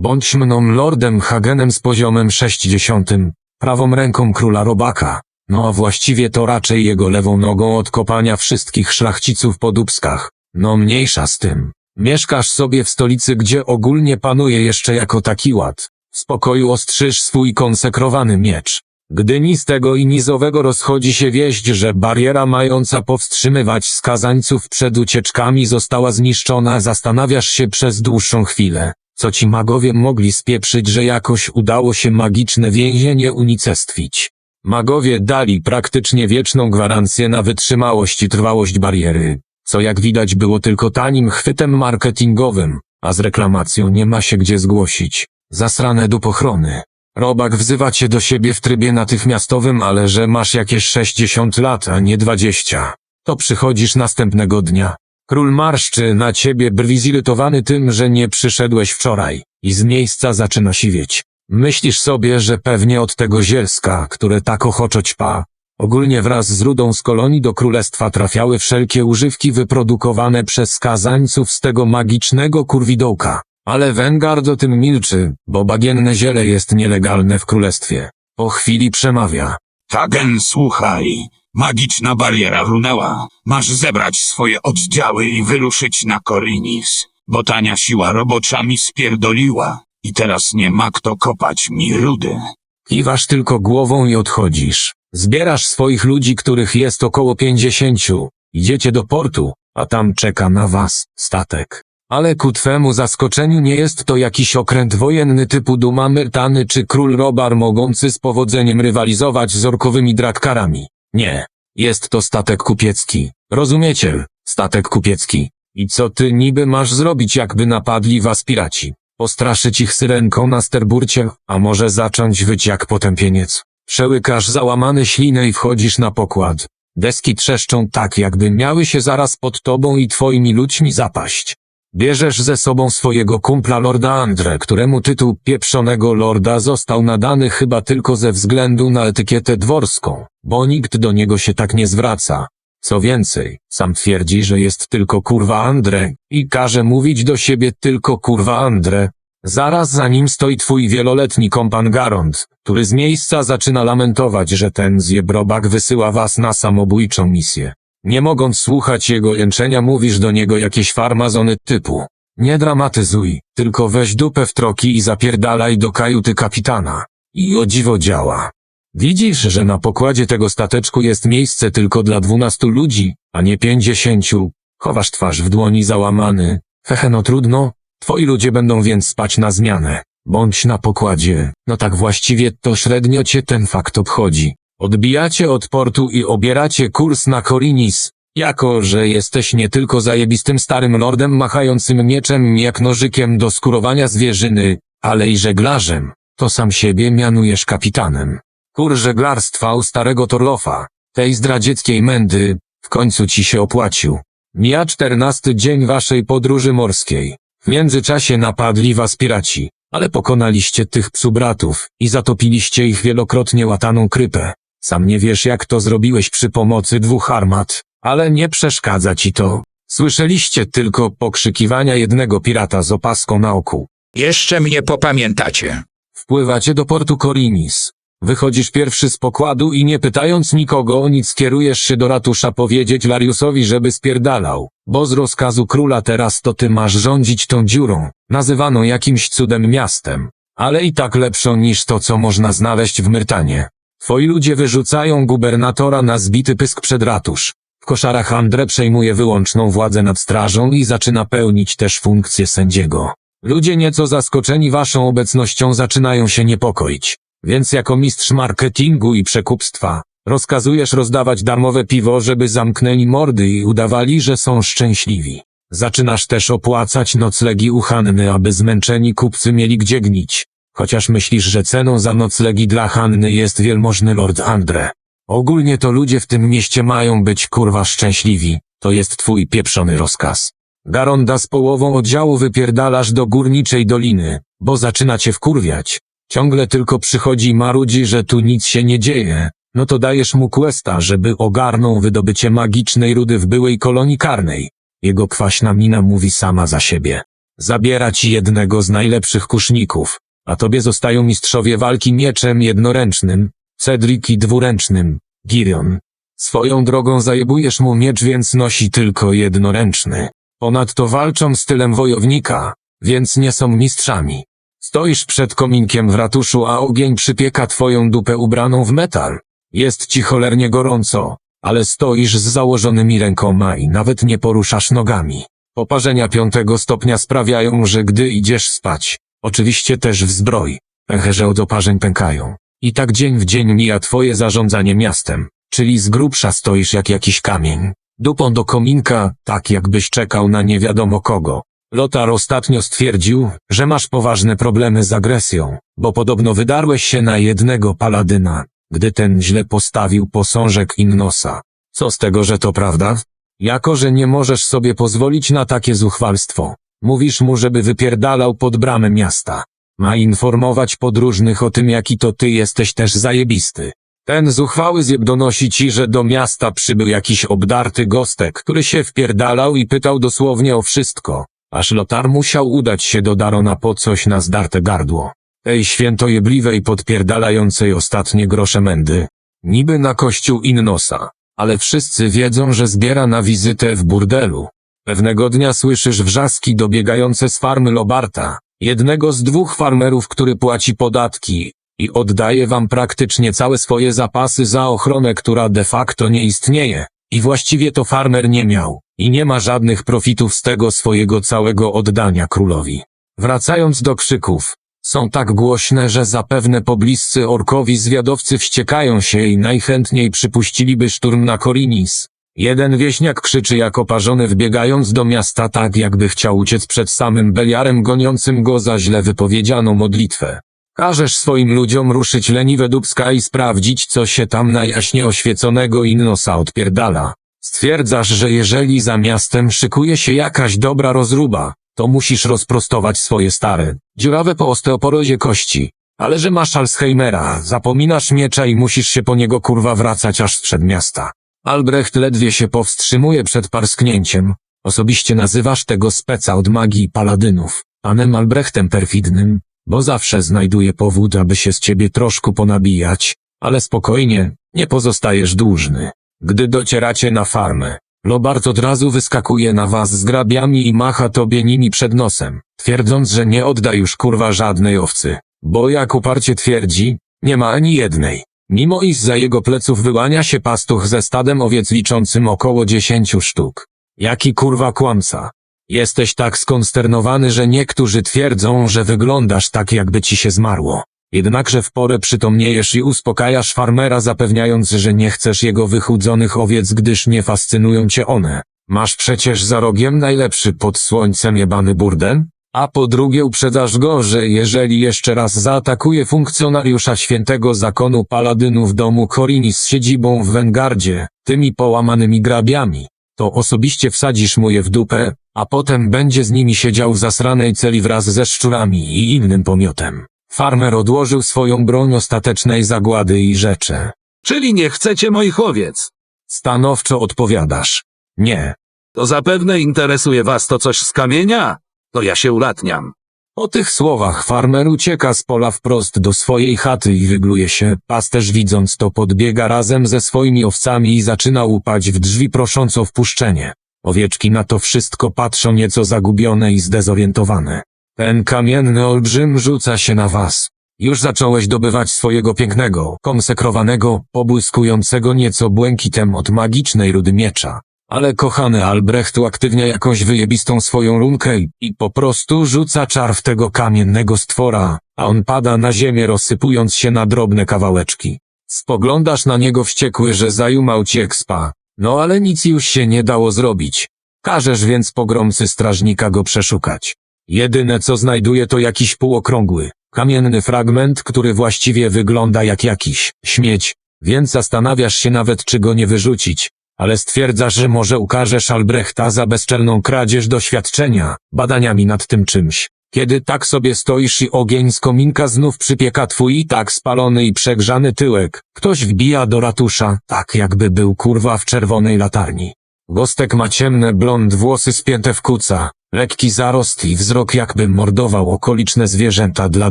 Bądź mną lordem Hagenem z poziomem 60, prawą ręką króla Robaka. No a właściwie to raczej jego lewą nogą od kopania wszystkich szlachciców po dubskach. No mniejsza z tym. Mieszkasz sobie w stolicy, gdzie ogólnie panuje jeszcze jako taki ład. W spokoju ostrzyż swój konsekrowany miecz. Gdy ni tego i ni z owego rozchodzi się wieść, że bariera mająca powstrzymywać skazańców przed ucieczkami została zniszczona, zastanawiasz się przez dłuższą chwilę, co ci magowie mogli spieprzyć, że jakoś udało się magiczne więzienie unicestwić. Magowie dali praktycznie wieczną gwarancję na wytrzymałość i trwałość bariery, co jak widać było tylko tanim chwytem marketingowym, a z reklamacją nie ma się gdzie zgłosić. Zasrane dupochrony. Robak wzywa cię do siebie w trybie natychmiastowym, ale że masz jakieś 60 lat, a nie 20. To przychodzisz następnego dnia. Król marszczy na ciebie brwi zirytowany tym, że nie przyszedłeś wczoraj i z miejsca zaczyna siwieć. Myślisz sobie, że pewnie od tego zielska, które tak ochoczo ćpa, ogólnie wraz z rudą z kolonii do królestwa trafiały wszelkie używki wyprodukowane przez skazańców z tego magicznego kurwidołka. Ale Wengard o tym milczy, bo bagienne ziele jest nielegalne w królestwie. Po chwili przemawia. Hagen, słuchaj. Magiczna bariera runęła. Masz zebrać swoje oddziały i wyruszyć na Korinis, bo tania siła robocza mi spierdoliła i teraz nie ma kto kopać mi rudy. Kiwasz tylko głową i odchodzisz. Zbierasz swoich ludzi, których jest około pięćdziesięciu. Idziecie do portu, a tam czeka na was statek. Ale ku twemu zaskoczeniu nie jest to jakiś okręt wojenny typu Duma Myrtany czy Król Robar mogący z powodzeniem rywalizować z orkowymi drakkarami. Nie. Jest to statek kupiecki. Rozumiecie? Statek kupiecki. I co ty niby masz zrobić, jakby napadli was piraci? Postraszyć ich syrenką na sterburcie, a może zacząć wyć jak potępieniec? Przełykasz załamany ślinę i wchodzisz na pokład. Deski trzeszczą tak, jakby miały się zaraz pod tobą i twoimi ludźmi zapaść. Bierzesz ze sobą swojego kumpla Lorda Andre, któremu tytuł pieprzonego lorda został nadany chyba tylko ze względu na etykietę dworską, bo nikt do niego się tak nie zwraca. Co więcej, sam twierdzi, że jest tylko kurwa Andre i każe mówić do siebie tylko kurwa Andre. Zaraz za nim stoi twój wieloletni kompan Garond, który z miejsca zaczyna lamentować, że ten zjebrobak wysyła was na samobójczą misję. Nie mogąc słuchać jego jęczenia mówisz do niego jakieś farmazony typu. Nie dramatyzuj, tylko weź dupę w troki i zapierdalaj do kajuty kapitana. I o dziwo działa. Widzisz, że na pokładzie tego stateczku jest miejsce tylko dla dwunastu ludzi, a nie pięćdziesięciu. Chowasz twarz w dłoni załamany. Hehe no trudno, twoi ludzie będą więc spać na zmianę. Bądź na pokładzie. No tak właściwie to średnio cię ten fakt obchodzi. Odbijacie od portu i obieracie kurs na Korinis, jako że jesteś nie tylko zajebistym starym lordem machającym mieczem jak nożykiem do skurowania zwierzyny, ale i żeglarzem, to sam siebie mianujesz kapitanem. Kur żeglarstwa u starego Torlofa, tej zdradzieckiej mędy, w końcu ci się opłacił. Mija czternasty dzień waszej podróży morskiej. W międzyczasie napadli was piraci, ale pokonaliście tych psubratów i zatopiliście ich wielokrotnie łataną krypę. Sam nie wiesz jak to zrobiłeś przy pomocy dwóch armat, ale nie przeszkadza ci to. Słyszeliście tylko pokrzykiwania jednego pirata z opaską na oku. Jeszcze mnie popamiętacie. Wpływacie do portu Korinis. Wychodzisz pierwszy z pokładu i nie pytając nikogo o nic kierujesz się do ratusza powiedzieć Lariusowi, żeby spierdalał, bo z rozkazu króla teraz to ty masz rządzić tą dziurą, nazywaną jakimś cudem miastem, ale i tak lepszą niż to co można znaleźć w Myrtanie. Twoi ludzie wyrzucają gubernatora na zbity pysk przed ratusz. W koszarach Andre przejmuje wyłączną władzę nad strażą i zaczyna pełnić też funkcję sędziego. Ludzie nieco zaskoczeni waszą obecnością zaczynają się niepokoić. Więc jako mistrz marketingu i przekupstwa, rozkazujesz rozdawać darmowe piwo, żeby zamknęli mordy i udawali, że są szczęśliwi. Zaczynasz też opłacać noclegi u Hanny, aby zmęczeni kupcy mieli gdzie gnić. Chociaż myślisz, że ceną za noclegi dla Hanny jest wielmożny Lord Andre. Ogólnie to ludzie w tym mieście mają być kurwa szczęśliwi, to jest twój pieprzony rozkaz. Garonda z połową oddziału wypierdalasz do górniczej doliny, bo zaczyna cię wkurwiać. Ciągle tylko przychodzi marudzi, że tu nic się nie dzieje. No to dajesz mu questa, żeby ogarnął wydobycie magicznej rudy w byłej kolonii karnej. Jego kwaśna mina mówi sama za siebie. Zabiera ci jednego z najlepszych kuszników, a tobie zostają mistrzowie walki mieczem jednoręcznym, Cedric i dwuręcznym, Girion. Swoją drogą zajebujesz mu miecz, więc nosi tylko jednoręczny. Ponadto walczą stylem wojownika, więc nie są mistrzami. Stoisz przed kominkiem w ratuszu, a ogień przypieka twoją dupę ubraną w metal. Jest ci cholernie gorąco, ale stoisz z założonymi rękoma i nawet nie poruszasz nogami. Poparzenia piątego stopnia sprawiają, że gdy idziesz spać, oczywiście też w zbroi, pęcherze od oparzeń pękają. I tak dzień w dzień mija twoje zarządzanie miastem, czyli z grubsza stoisz jak jakiś kamień. Dupą do kominka, tak jakbyś czekał na nie wiadomo kogo. Lotar ostatnio stwierdził, że masz poważne problemy z agresją, bo podobno wydarłeś się na jednego paladyna, gdy ten źle postawił posążek Innosa. Co z tego, że to prawda? Jako, że nie możesz sobie pozwolić na takie zuchwalstwo, mówisz mu, żeby wypierdalał pod bramę miasta. Ma informować podróżnych o tym, jaki to ty jesteś też zajebisty. Ten zuchwały zjeb donosi ci, że do miasta przybył jakiś obdarty gostek, który się wpierdalał i pytał dosłownie o wszystko, aż Lotar musiał udać się do Darona po coś na zdarte gardło. Tej świętojebliwej podpierdalającej ostatnie grosze mędy. Niby na kościół Innosa, ale wszyscy wiedzą, że zbiera na wizytę w burdelu. Pewnego dnia słyszysz wrzaski dobiegające z farmy Lobarta, jednego z dwóch farmerów, który płaci podatki i oddaje wam praktycznie całe swoje zapasy za ochronę, która de facto nie istnieje. I właściwie to farmer nie miał i nie ma żadnych profitów z tego swojego całego oddania królowi. Wracając do krzyków, są tak głośne, że zapewne pobliscy orkowi zwiadowcy wściekają się i najchętniej przypuściliby szturm na Korinis. Jeden wieśniak krzyczy jak oparzony wbiegając do miasta tak jakby chciał uciec przed samym Beliarem goniącym go za źle wypowiedzianą modlitwę. Każesz swoim ludziom ruszyć leniwe dubska i sprawdzić, co się tam na jaśnie oświeconego Innosa odpierdala. Stwierdzasz, że jeżeli za miastem szykuje się jakaś dobra rozruba, to musisz rozprostować swoje stare, dziurawe po osteoporozie kości. Ale że masz Alzheimera, zapominasz miecza i musisz się po niego kurwa wracać aż sprzed miasta. Albrecht ledwie się powstrzymuje przed parsknięciem. Osobiście nazywasz tego speca od magii paladynów, panem Albrechtem perfidnym, bo zawsze znajduje powód, aby się z ciebie troszkę ponabijać, ale spokojnie, nie pozostajesz dłużny. Gdy docieracie na farmę, Lobart od razu wyskakuje na was z grabiami i macha tobie nimi przed nosem, twierdząc, że nie odda już kurwa żadnej owcy, bo jak uparcie twierdzi, nie ma ani jednej. Mimo iż za jego pleców wyłania się pastuch ze stadem owiec liczącym około dziesięciu sztuk. Jaki kurwa kłamca. Jesteś tak skonsternowany, że niektórzy twierdzą, że wyglądasz tak jakby ci się zmarło. Jednakże w porę przytomniejesz i uspokajasz farmera zapewniając, że nie chcesz jego wychudzonych owiec, gdyż nie fascynują cię one. Masz przecież za rogiem najlepszy pod słońcem jebany burden? A po drugie uprzedzasz go, że jeżeli jeszcze raz zaatakuje funkcjonariusza świętego zakonu paladynów domu Korini z siedzibą w Wengardzie, tymi połamanymi grabiami, to osobiście wsadzisz mu je w dupę, a potem będzie z nimi siedział w zasranej celi wraz ze szczurami i innym pomiotem. Farmer odłożył swoją broń ostatecznej zagłady i rzecze. Czyli nie chcecie moich owiec. Stanowczo odpowiadasz. Nie. To zapewne interesuje was to coś z kamienia? To ja się ulatniam. Po tych słowach farmer ucieka z pola wprost do swojej chaty i wygluje się, pasterz widząc to podbiega razem ze swoimi owcami i zaczyna łupać w drzwi prosząc o wpuszczenie. Owieczki na to wszystko patrzą nieco zagubione i zdezorientowane. Ten kamienny olbrzym rzuca się na was. Już zacząłeś dobywać swojego pięknego, konsekrowanego, pobłyskującego nieco błękitem od magicznej rudy miecza. Ale kochany Albrecht uaktywnia jakąś wyjebistą swoją runkę i, po prostu rzuca czar w tego kamiennego stwora, a on pada na ziemię rozsypując się na drobne kawałeczki. Spoglądasz na niego wściekły, że zajumał ci expa. No ale nic już się nie dało zrobić. Każesz więc pogromcy strażnika go przeszukać. Jedyne co znajduje to jakiś półokrągły, kamienny fragment, który właściwie wygląda jak jakiś śmieć, więc zastanawiasz się nawet czy go nie wyrzucić, ale stwierdzasz, że może ukażesz Albrechta za bezczelną kradzież doświadczenia, badaniami nad tym czymś. Kiedy tak sobie stoisz i ogień z kominka znów przypieka twój i tak spalony i przegrzany tyłek, ktoś wbija do ratusza, tak jakby był kurwa w czerwonej latarni. Gostek ma ciemne blond włosy spięte w kuca, Lekki zarost i wzrok jakby mordował okoliczne zwierzęta dla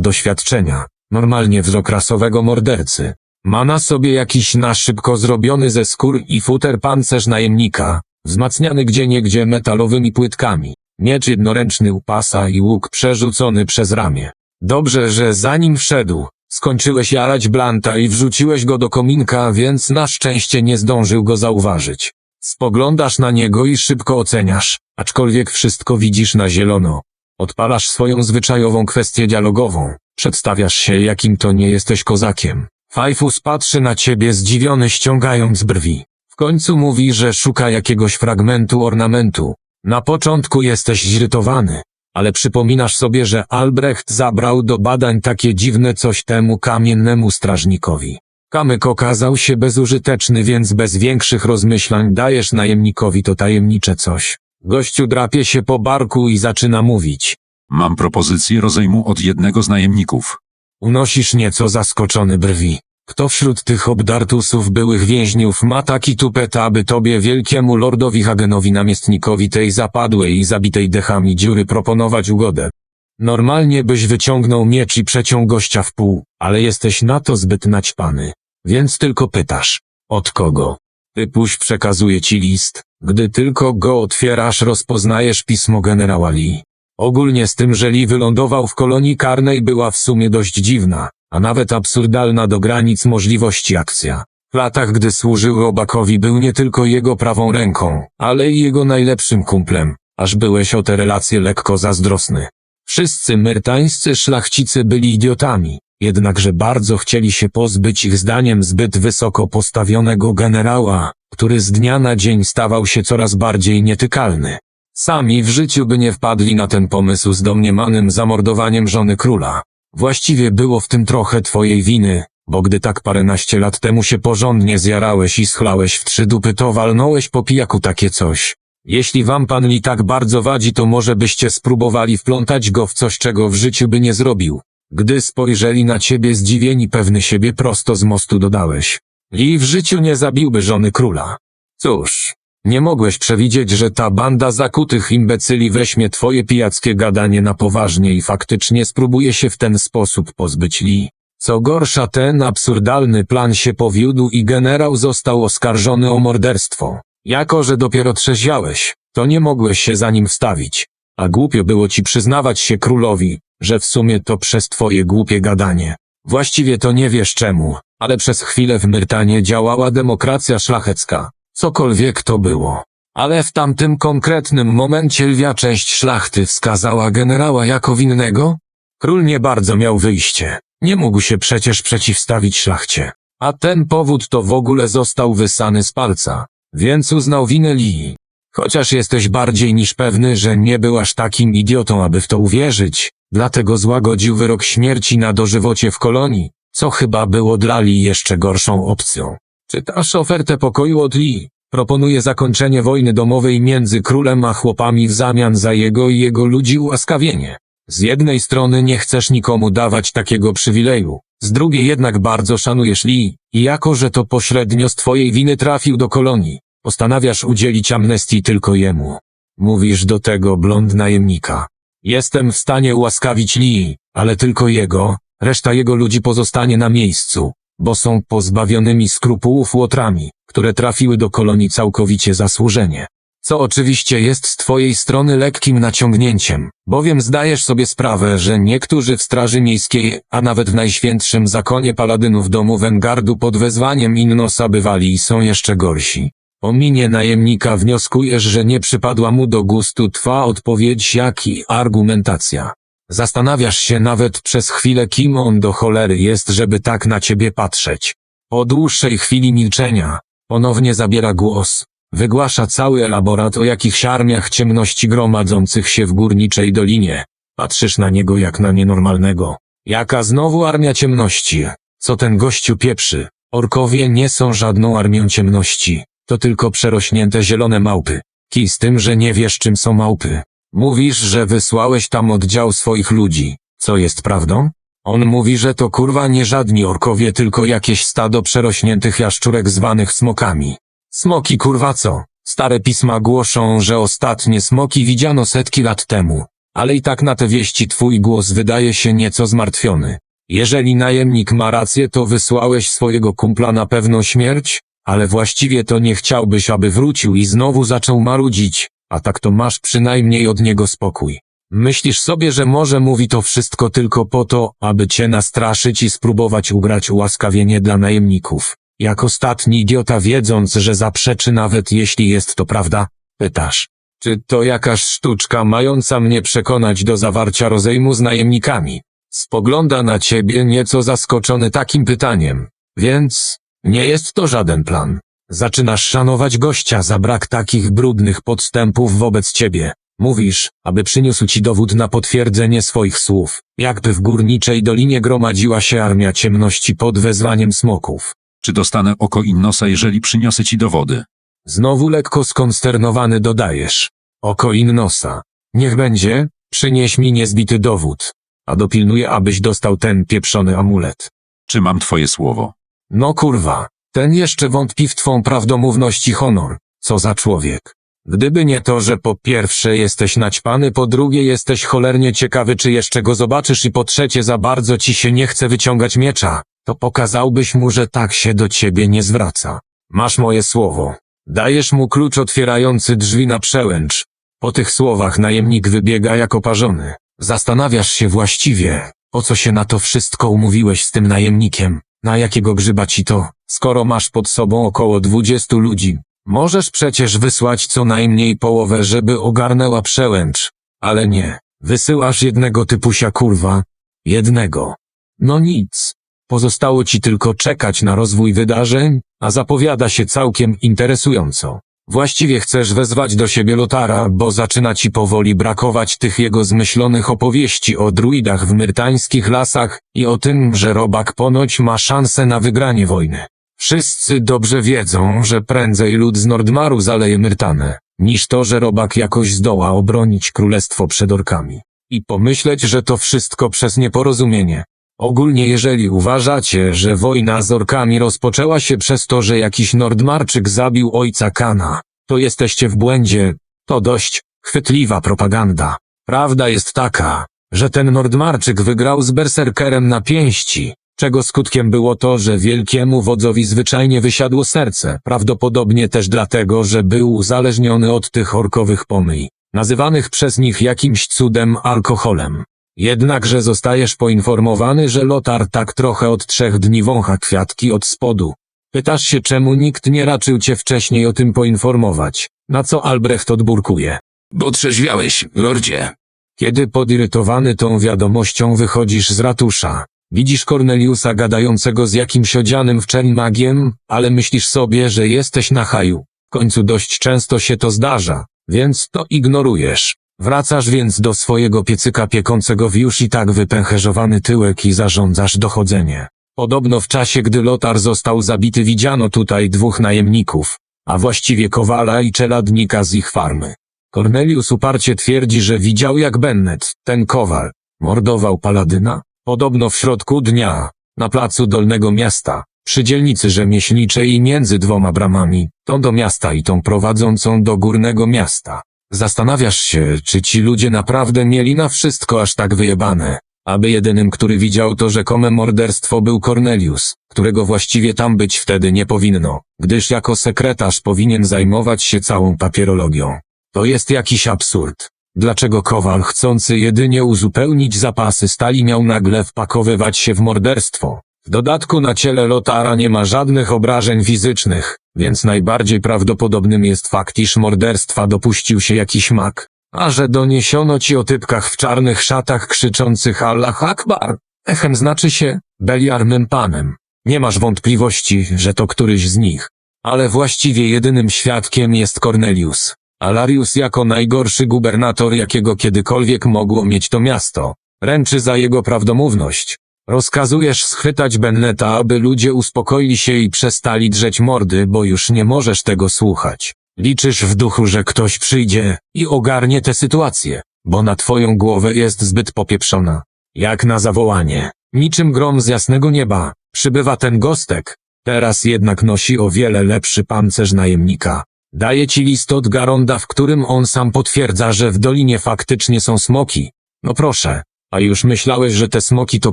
doświadczenia. Normalnie wzrok rasowego mordercy. Ma na sobie jakiś na szybko zrobiony ze skór i futer pancerz najemnika, wzmacniany gdzieniegdzie metalowymi płytkami. Miecz jednoręczny u pasa i łuk przerzucony przez ramię. Dobrze, że zanim wszedł, skończyłeś jarać Blanta i wrzuciłeś go do kominka, więc na szczęście nie zdążył go zauważyć. Spoglądasz na niego i szybko oceniasz, aczkolwiek wszystko widzisz na zielono. Odpalasz swoją zwyczajową kwestię dialogową. Przedstawiasz się, jakim to nie jesteś kozakiem. Fajfus patrzy na ciebie zdziwiony ściągając brwi. W końcu mówi, że szuka jakiegoś fragmentu ornamentu. Na początku jesteś zirytowany, ale przypominasz sobie, że Albrecht zabrał do badań takie dziwne coś temu kamiennemu strażnikowi. Kamyk okazał się bezużyteczny, więc bez większych rozmyślań dajesz najemnikowi to tajemnicze coś. Gościu drapie się po barku i zaczyna mówić. Mam propozycję rozejmu od jednego z najemników. Unosisz nieco zaskoczony brwi. Kto wśród tych obdartusów byłych więźniów ma taki tupet, aby tobie wielkiemu lordowi Hagenowi namiestnikowi tej zapadłej i zabitej dechami dziury proponować ugodę? Normalnie byś wyciągnął miecz i przeciął gościa w pół, ale jesteś na to zbyt naćpany. Więc tylko pytasz. Od kogo? Typuś przekazuje ci list. Gdy tylko go otwierasz rozpoznajesz pismo generała Lee. Ogólnie z tym, że Lee wylądował w kolonii karnej była w sumie dość dziwna, a nawet absurdalna do granic możliwości akcja. W latach, gdy służył Robakowi był nie tylko jego prawą ręką, ale i jego najlepszym kumplem, aż byłeś o te relacje lekko zazdrosny. Wszyscy myrtańscy szlachcicy byli idiotami, jednakże bardzo chcieli się pozbyć ich zdaniem zbyt wysoko postawionego generała, który z dnia na dzień stawał się coraz bardziej nietykalny. Sami w życiu by nie wpadli na ten pomysł z domniemanym zamordowaniem żony króla. Właściwie było w tym trochę twojej winy, bo gdy tak paręnaście lat temu się porządnie zjarałeś i schlałeś w trzy dupy to walnąłeś po pijaku takie coś. Jeśli wam pan Li tak bardzo wadzi to może byście spróbowali wplątać go w coś czego w życiu by nie zrobił. Gdy spojrzeli na ciebie zdziwieni pewny siebie prosto z mostu dodałeś. Li w życiu nie zabiłby żony króla. Cóż, nie mogłeś przewidzieć, że ta banda zakutych imbecyli weźmie twoje pijackie gadanie na poważnie i faktycznie spróbuje się w ten sposób pozbyć Li. Co gorsza ten absurdalny plan się powiódł i generał został oskarżony o morderstwo. Jako, że dopiero trzeźwiałeś, to nie mogłeś się za nim wstawić. A głupio było ci przyznawać się królowi, że w sumie to przez twoje głupie gadanie. Właściwie to nie wiesz czemu, ale przez chwilę w Myrtanie działała demokracja szlachecka. Cokolwiek to było. Ale w tamtym konkretnym momencie lwia część szlachty wskazała generała jako winnego? Król nie bardzo miał wyjście. Nie mógł się przecież przeciwstawić szlachcie. A ten powód to w ogóle został wysany z palca. Więc uznał winę Lee. Chociaż jesteś bardziej niż pewny, że nie był aż takim idiotą, aby w to uwierzyć, dlatego złagodził wyrok śmierci na dożywocie w kolonii, co chyba było dla Lee jeszcze gorszą opcją. Czytasz ofertę pokoju od Lee? Proponuje zakończenie wojny domowej między królem a chłopami w zamian za jego i jego ludzi ułaskawienie. Z jednej strony nie chcesz nikomu dawać takiego przywileju, z drugiej jednak bardzo szanujesz Lee i jako, że to pośrednio z twojej winy trafił do kolonii, postanawiasz udzielić amnestii tylko jemu. Mówisz do tego blond najemnika. Jestem w stanie ułaskawić Lee, ale tylko jego, reszta jego ludzi pozostanie na miejscu, bo są pozbawionymi skrupułów łotrami, które trafiły do kolonii całkowicie zasłużenie. Co oczywiście jest z twojej strony lekkim naciągnięciem, bowiem zdajesz sobie sprawę, że niektórzy w Straży Miejskiej, a nawet w Najświętszym Zakonie Paladynów Domu Wengardu pod wezwaniem Innosa bywali i są jeszcze gorsi. O minie najemnika wnioskujesz, że nie przypadła mu do gustu twa odpowiedź jak i argumentacja. Zastanawiasz się nawet przez chwilę kim on do cholery jest, żeby tak na ciebie patrzeć. Po dłuższej chwili milczenia, ponownie zabiera głos. Wygłasza cały elaborat o jakichś armiach ciemności gromadzących się w górniczej dolinie. Patrzysz na niego jak na nienormalnego. Jaka znowu armia ciemności? Co ten gościu pieprzy? Orkowie nie są żadną armią ciemności. To tylko przerośnięte zielone małpy. Kij z tym, że nie wiesz czym są małpy. Mówisz, że wysłałeś tam oddział swoich ludzi. Co jest prawdą? On mówi, że to kurwa nie żadni orkowie, tylko jakieś stado przerośniętych jaszczurek zwanych smokami. Smoki kurwa co? Stare pisma głoszą, że ostatnie smoki widziano setki lat temu, ale i tak na te wieści twój głos wydaje się nieco zmartwiony. Jeżeli najemnik ma rację, to wysłałeś swojego kumpla na pewną śmierć, ale właściwie to nie chciałbyś, aby wrócił i znowu zaczął marudzić, a tak to masz przynajmniej od niego spokój. Myślisz sobie, że może mówi to wszystko tylko po to, aby cię nastraszyć i spróbować ugrać ułaskawienie dla najemników. Jak ostatni idiota wiedząc, że zaprzeczy nawet jeśli jest to prawda, pytasz. Czy to jakaś sztuczka mająca mnie przekonać do zawarcia rozejmu z najemnikami? Spogląda na ciebie nieco zaskoczony takim pytaniem. Więc, nie jest to żaden plan. Zaczynasz szanować gościa za brak takich brudnych podstępów wobec ciebie. Mówisz, aby przyniósł ci dowód na potwierdzenie swoich słów, jakby w górniczej dolinie gromadziła się armia ciemności pod wezwaniem smoków. Czy dostanę oko Innosa, jeżeli przyniosę ci dowody? Znowu lekko skonsternowany dodajesz. Oko Innosa. Niech będzie, przynieś mi niezbity dowód. A dopilnuję, abyś dostał ten pieprzony amulet. Czy mam twoje słowo? No kurwa, ten jeszcze wątpi w twą prawdomówność i honor. Co za człowiek. Gdyby nie to, że po pierwsze jesteś naćpany, po drugie jesteś cholernie ciekawy, czy jeszcze go zobaczysz i po trzecie za bardzo ci się nie chce wyciągać miecza, to pokazałbyś mu, że tak się do ciebie nie zwraca. Masz moje słowo. Dajesz mu klucz otwierający drzwi na przełęcz. Po tych słowach najemnik wybiega jak oparzony. Zastanawiasz się właściwie, po co się na to wszystko umówiłeś z tym najemnikiem, na jakiego grzyba ci to, skoro masz pod sobą około dwudziestu ludzi. Możesz przecież wysłać co najmniej połowę, żeby ogarnęła przełęcz, ale nie, wysyłasz jednego typusia kurwa, jednego. No nic. Pozostało ci tylko czekać na rozwój wydarzeń, a zapowiada się całkiem interesująco. Właściwie chcesz wezwać do siebie Lotara, bo zaczyna ci powoli brakować tych jego zmyślonych opowieści o druidach w myrtańskich lasach i o tym, że robak ponoć ma szansę na wygranie wojny. Wszyscy dobrze wiedzą, że prędzej lud z Nordmaru zaleje Myrtanę, niż to, że robak jakoś zdoła obronić królestwo przed orkami. I pomyśleć, że to wszystko przez nieporozumienie. Ogólnie jeżeli uważacie, że wojna z orkami rozpoczęła się przez to, że jakiś Nordmarczyk zabił ojca Kana, to jesteście w błędzie. To dość chwytliwa propaganda. Prawda jest taka, że ten Nordmarczyk wygrał z berserkerem na pięści, czego skutkiem było to, że wielkiemu wodzowi zwyczajnie wysiadło serce, prawdopodobnie też dlatego, że był uzależniony od tych orkowych pomyj, nazywanych przez nich jakimś cudem alkoholem. Jednakże zostajesz poinformowany, że Lotar tak trochę od trzech dni wącha kwiatki od spodu. Pytasz się, czemu nikt nie raczył cię wcześniej o tym poinformować, na co Albrecht odburkuje. Bo trzeźwiałeś, lordzie. Kiedy podirytowany tą wiadomością wychodzisz z ratusza, widzisz Corneliusa gadającego z jakimś odzianym w czerń magiem, ale myślisz sobie, że jesteś na haju. W końcu dość często się to zdarza, więc to ignorujesz. Wracasz więc do swojego piecyka piekącego w już i tak wypęcherzowany tyłek i zarządzasz dochodzenie. Podobno w czasie, gdy Lotar został zabity widziano tutaj dwóch najemników, a właściwie kowala i czeladnika z ich farmy. Cornelius uparcie twierdzi, że widział jak Bennet, ten kowal, mordował paladyna, podobno w środku dnia, na placu Dolnego Miasta, przy dzielnicy rzemieślniczej i między dwoma bramami, tą do miasta i tą prowadzącą do Górnego Miasta. Zastanawiasz się, czy ci ludzie naprawdę mieli na wszystko aż tak wyjebane, aby jedynym, który widział to rzekome morderstwo był Cornelius, którego właściwie tam być wtedy nie powinno, gdyż jako sekretarz powinien zajmować się całą papierologią. To jest jakiś absurd. Dlaczego Kowal chcący jedynie uzupełnić zapasy stali miał nagle wpakowywać się w morderstwo? W dodatku na ciele Lotara nie ma żadnych obrażeń fizycznych, więc najbardziej prawdopodobnym jest fakt, iż morderstwa dopuścił się jakiś mak. A że doniesiono ci o typkach w czarnych szatach krzyczących Allah Akbar, echem znaczy się Beliar mym panem. Nie masz wątpliwości, że to któryś z nich. Ale właściwie jedynym świadkiem jest Cornelius. Alarius jako najgorszy gubernator, jakiego kiedykolwiek mogło mieć to miasto. Ręczy za jego prawdomówność. Rozkazujesz schwytać Benneta, aby ludzie uspokoili się i przestali drzeć mordy, bo już nie możesz tego słuchać. Liczysz w duchu, że ktoś przyjdzie i ogarnie tę sytuację, bo na twoją głowę jest zbyt popieprzona. Jak na zawołanie. Niczym grom z jasnego nieba, przybywa ten gostek. Teraz jednak nosi o wiele lepszy pancerz najemnika. Daję ci list od Garonda, w którym on sam potwierdza, że w dolinie faktycznie są smoki. No proszę, a już myślałeś, że te smoki to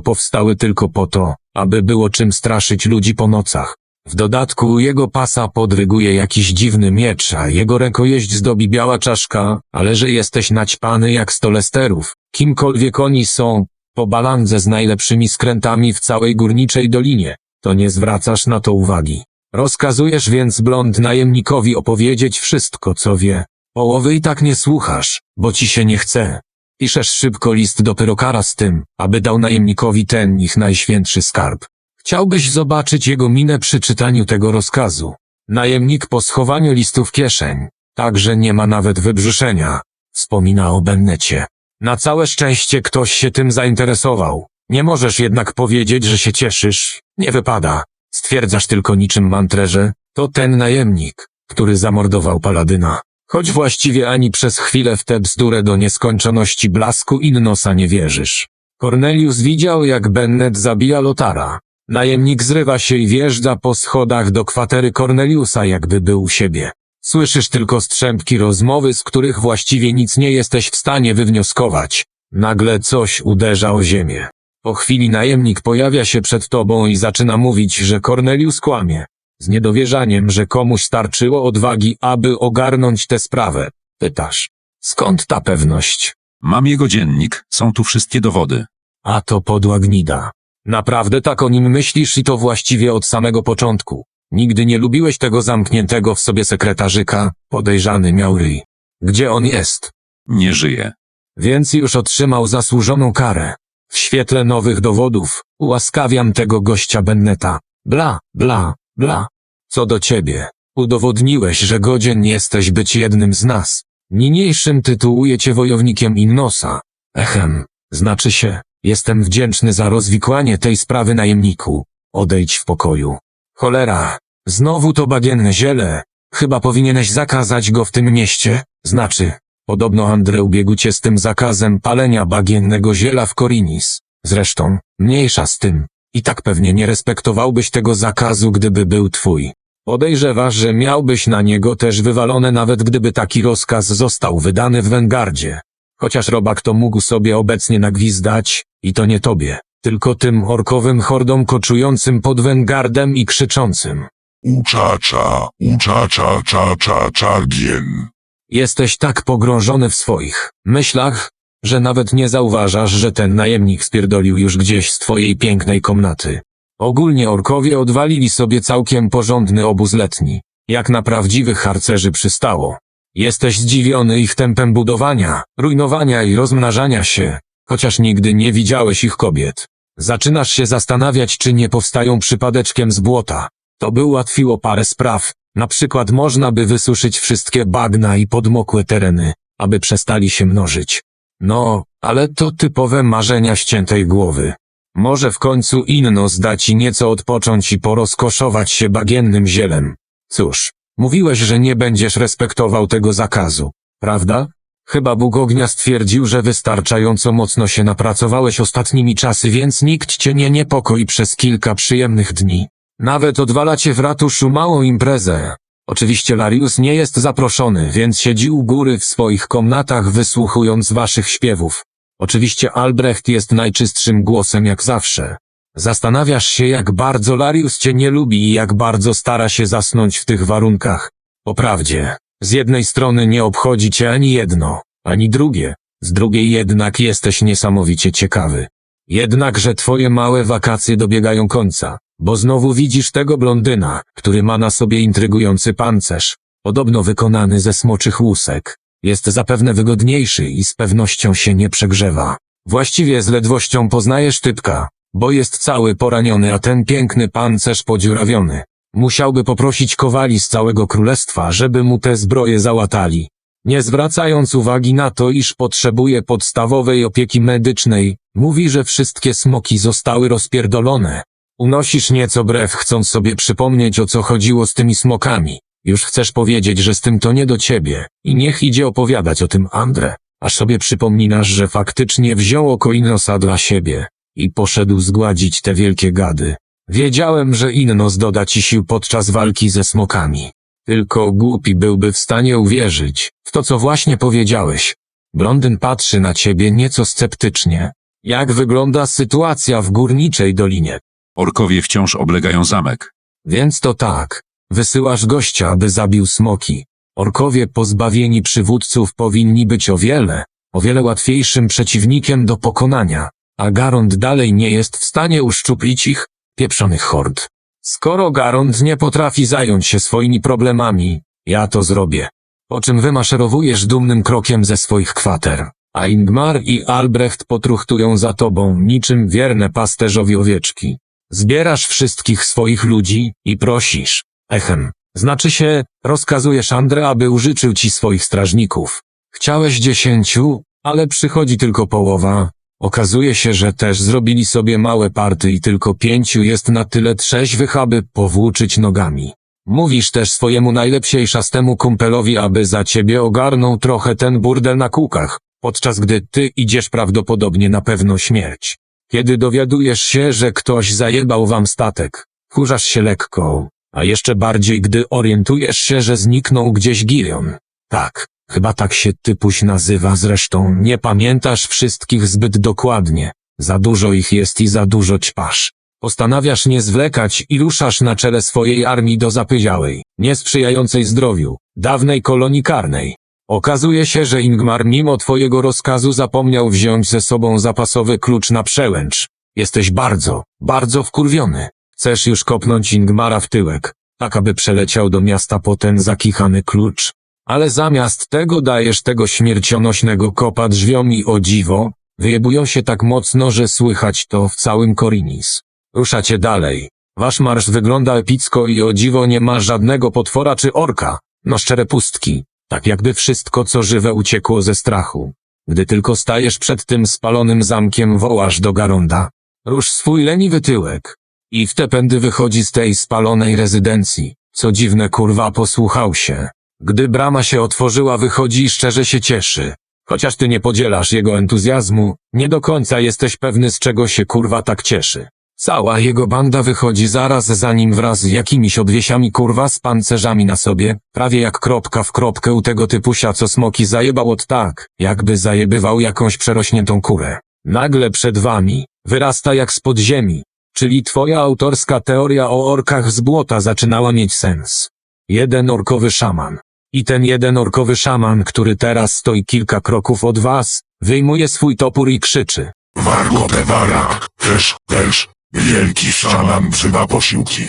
powstały tylko po to, aby było czym straszyć ludzi po nocach. W dodatku jego pasa podryguje jakiś dziwny miecz, a jego rękojeść zdobi biała czaszka, ale że jesteś naćpany jak sto lesterów. Kimkolwiek oni są, po balandze z najlepszymi skrętami w całej górniczej dolinie, to nie zwracasz na to uwagi. Rozkazujesz więc blond najemnikowi opowiedzieć wszystko, co wie. Połowy i tak nie słuchasz, bo ci się nie chce. Piszesz szybko list do pyrokara z tym, aby dał najemnikowi ten ich najświętszy skarb. Chciałbyś zobaczyć jego minę przy czytaniu tego rozkazu. Najemnik po schowaniu listu w kieszeń, także nie ma nawet wybrzuszenia, wspomina o Bennecie. Na całe szczęście ktoś się tym zainteresował. Nie możesz jednak powiedzieć, że się cieszysz. Nie wypada. Stwierdzasz tylko niczym mantrerze, to ten najemnik, który zamordował paladyna. Choć właściwie ani przez chwilę w tę bzdurę do nieskończoności blasku innosa nie wierzysz. Cornelius widział, jak Bennet zabija Lotara. Najemnik zrywa się i wjeżdża po schodach do kwatery Corneliusa, jakby był u siebie. Słyszysz tylko strzępki rozmowy, z których właściwie nic nie jesteś w stanie wywnioskować. Nagle coś uderza o ziemię. Po chwili najemnik pojawia się przed tobą i zaczyna mówić, że Cornelius kłamie. Z niedowierzaniem, że komuś starczyło odwagi, aby ogarnąć tę sprawę. Pytasz, skąd ta pewność? Mam jego dziennik, są tu wszystkie dowody. A to podła gnida. Naprawdę tak o nim myślisz i to właściwie od samego początku. Nigdy nie lubiłeś tego zamkniętego w sobie sekretarzyka, podejrzany miał ryj. Gdzie on jest? Nie żyje. Więc już otrzymał zasłużoną karę. W świetle nowych dowodów, ułaskawiam tego gościa Benneta. Bla, bla, bla. Co do ciebie, udowodniłeś, że godzien jesteś być jednym z nas. Niniejszym tytułuję cię wojownikiem Innosa. Echem, znaczy się, jestem wdzięczny za rozwikłanie tej sprawy najemniku. Odejdź w pokoju. Cholera, znowu to bagienne ziele. Chyba powinieneś zakazać go w tym mieście, znaczy, Podobno Andre ubiegł cię z tym zakazem palenia bagiennego ziela w Korinis. Zresztą, mniejsza z tym. I tak pewnie nie respektowałbyś tego zakazu, gdyby był twój. Podejrzewasz, że miałbyś na niego też wywalone nawet gdyby taki rozkaz został wydany w Wengardzie. Chociaż robak to mógł sobie obecnie nagwizdać, i to nie tobie, tylko tym orkowym hordom koczującym pod Wengardem i krzyczącym. Uczacza, uczacza, cza, cza, czagien. Jesteś tak pogrążony w swoich myślach, że nawet nie zauważasz, że ten najemnik spierdolił już gdzieś z twojej pięknej komnaty. Ogólnie orkowie odwalili sobie całkiem porządny obóz letni, jak na prawdziwych harcerzy przystało. Jesteś zdziwiony ich tempem budowania, rujnowania i rozmnażania się, chociaż nigdy nie widziałeś ich kobiet. Zaczynasz się zastanawiać, czy nie powstają przypadeczkiem z błota. To by ułatwiło parę spraw, na przykład można by wysuszyć wszystkie bagna i podmokłe tereny, aby przestali się mnożyć. No, ale to typowe marzenia ściętej głowy. Może w końcu inno zda ci nieco odpocząć i porozkoszować się bagiennym zielem. Cóż, mówiłeś, że nie będziesz respektował tego zakazu, prawda? Chyba Bóg ognia stwierdził, że wystarczająco mocno się napracowałeś ostatnimi czasy, więc nikt cię nie niepokoi przez kilka przyjemnych dni. Nawet odwalacie w ratuszu małą imprezę. Oczywiście Larius nie jest zaproszony, więc siedzi u góry w swoich komnatach wysłuchując waszych śpiewów. Oczywiście Albrecht jest najczystszym głosem jak zawsze. Zastanawiasz się, jak bardzo Larius cię nie lubi i jak bardzo stara się zasnąć w tych warunkach. Poprawdzie, z jednej strony nie obchodzi cię ani jedno, ani drugie, z drugiej jednak jesteś niesamowicie ciekawy. Jednakże twoje małe wakacje dobiegają końca, bo znowu widzisz tego blondyna, który ma na sobie intrygujący pancerz, podobno wykonany ze smoczych łusek. Jest zapewne wygodniejszy i z pewnością się nie przegrzewa. Właściwie z ledwością poznajesz typka, bo jest cały poraniony, a ten piękny pancerz podziurawiony. Musiałby poprosić kowali z całego królestwa, żeby mu te zbroje załatali. Nie zwracając uwagi na to, iż potrzebuje podstawowej opieki medycznej, mówi, że wszystkie smoki zostały rozpierdolone. Unosisz nieco brew, chcąc sobie przypomnieć, o co chodziło z tymi smokami. Już chcesz powiedzieć, że z tym to nie do ciebie. I niech idzie opowiadać o tym Andre. Aż sobie przypominasz, że faktycznie wziął oko Innosa dla siebie. I poszedł zgładzić te wielkie gady. Wiedziałem, że Innos doda ci sił podczas walki ze smokami. Tylko głupi byłby w stanie uwierzyć w to, co właśnie powiedziałeś. Blondyn patrzy na ciebie nieco sceptycznie. Jak wygląda sytuacja w górniczej dolinie? Orkowie wciąż oblegają zamek. Więc to tak. Wysyłasz gościa, aby zabił smoki. Orkowie pozbawieni przywódców powinni być o wiele, o wiele łatwiejszym przeciwnikiem do pokonania, a Garond dalej nie jest w stanie uszczuplić ich, pieprzonych hord. Skoro Garond nie potrafi zająć się swoimi problemami, ja to zrobię. Po czym wymaszerowujesz dumnym krokiem ze swoich kwater, a Ingmar i Albrecht potruchtują za tobą niczym wierne pasterzowi owieczki. Zbierasz wszystkich swoich ludzi i prosisz. Echem. Znaczy się, rozkazujesz Andrę, aby użyczył ci swoich strażników. Chciałeś dziesięciu, ale przychodzi tylko połowa. Okazuje się, że też zrobili sobie małe party i tylko pięciu jest na tyle trzeźwych, aby powłóczyć nogami. Mówisz też swojemu najlepsiejszastemu kumpelowi, aby za ciebie ogarnął trochę ten burdel na kółkach, podczas gdy ty idziesz prawdopodobnie na pewno śmierć. Kiedy dowiadujesz się, że ktoś zajebał wam statek, kurzasz się lekko, a jeszcze bardziej gdy orientujesz się, że zniknął gdzieś Girion. Tak, chyba tak się typuś nazywa zresztą, nie pamiętasz wszystkich zbyt dokładnie. Za dużo ich jest i za dużo ćpasz. Postanawiasz nie zwlekać i ruszasz na czele swojej armii do zapyziałej, niesprzyjającej zdrowiu, dawnej kolonii karnej. Okazuje się, że Ingmar mimo twojego rozkazu zapomniał wziąć ze sobą zapasowy klucz na przełęcz. Jesteś bardzo, bardzo wkurwiony. Chcesz już kopnąć Ingmara w tyłek, tak aby przeleciał do miasta po ten zakichany klucz. Ale zamiast tego dajesz tego śmiercionośnego kopa drzwiom i o dziwo, wyjebują się tak mocno, że słychać to w całym Korinis. Ruszacie dalej. Wasz marsz wygląda epicko i o dziwo nie ma żadnego potwora czy orka. No szczere pustki. Tak jakby wszystko co żywe uciekło ze strachu. Gdy tylko stajesz przed tym spalonym zamkiem wołasz do Garonda. Rusz swój leniwy tyłek. I w te pędy wychodzi z tej spalonej rezydencji. Co dziwne kurwa posłuchał się. Gdy brama się otworzyła wychodzi i szczerze się cieszy. Chociaż ty nie podzielasz jego entuzjazmu, nie do końca jesteś pewny z czego się kurwa tak cieszy. Cała jego banda wychodzi zaraz za nim wraz z jakimiś odwiesiami kurwa z pancerzami na sobie, prawie jak kropka w kropkę u tego typusia co smoki zajebał od tak, jakby zajebywał jakąś przerośniętą kurę. Nagle przed wami, wyrasta jak z podziemi, czyli twoja autorska teoria o orkach z błota zaczynała mieć sens. Jeden orkowy szaman. I ten jeden orkowy szaman, który teraz stoi kilka kroków od was, wyjmuje swój topór i krzyczy. Wargo Pewara, też, też, wielki szaman wzywa posiłki.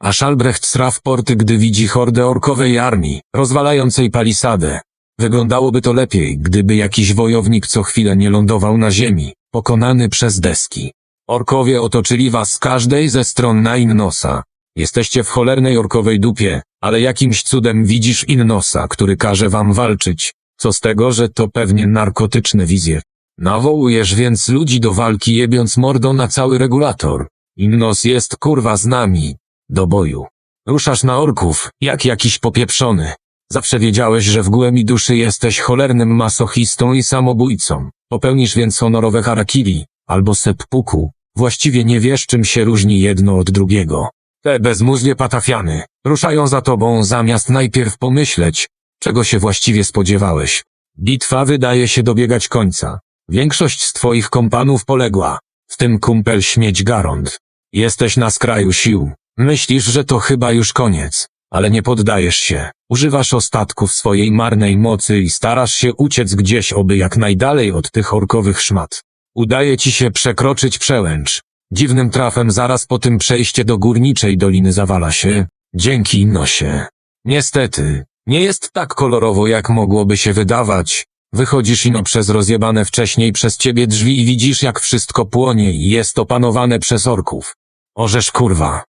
A Szalbrecht sra w porty, gdy widzi hordę orkowej armii, rozwalającej palisadę. Wyglądałoby to lepiej, gdyby jakiś wojownik co chwilę nie lądował na ziemi, pokonany przez deski. Orkowie otoczyli was z każdej ze stron na Innosa. Jesteście w cholernej orkowej dupie, ale jakimś cudem widzisz Innosa, który każe wam walczyć. Co z tego, że to pewnie narkotyczne wizje. Nawołujesz więc ludzi do walki jebiąc mordą na cały regulator. Innos jest kurwa z nami. Do boju. Ruszasz na orków, jak jakiś popieprzony. Zawsze wiedziałeś, że w głębi duszy jesteś cholernym masochistą i samobójcą. Popełnisz więc honorowe harakiri, albo seppuku. Właściwie nie wiesz, czym się różni jedno od drugiego. Te bezmózgie patafiany ruszają za tobą zamiast najpierw pomyśleć, czego się właściwie spodziewałeś. Bitwa wydaje się dobiegać końca. Większość z twoich kompanów poległa, w tym kumpel śmieć Garond. Jesteś na skraju sił. Myślisz, że to chyba już koniec, ale nie poddajesz się. Używasz ostatków swojej marnej mocy i starasz się uciec gdzieś oby jak najdalej od tych orkowych szmat. Udaje ci się przekroczyć przełęcz. Dziwnym trafem zaraz po tym przejście do górniczej doliny zawala się. Dzięki nosie. Niestety, nie jest tak kolorowo jak mogłoby się wydawać. Wychodzisz ino przez rozjebane wcześniej przez ciebie drzwi i widzisz jak wszystko płonie i jest opanowane przez orków. Orzesz kurwa.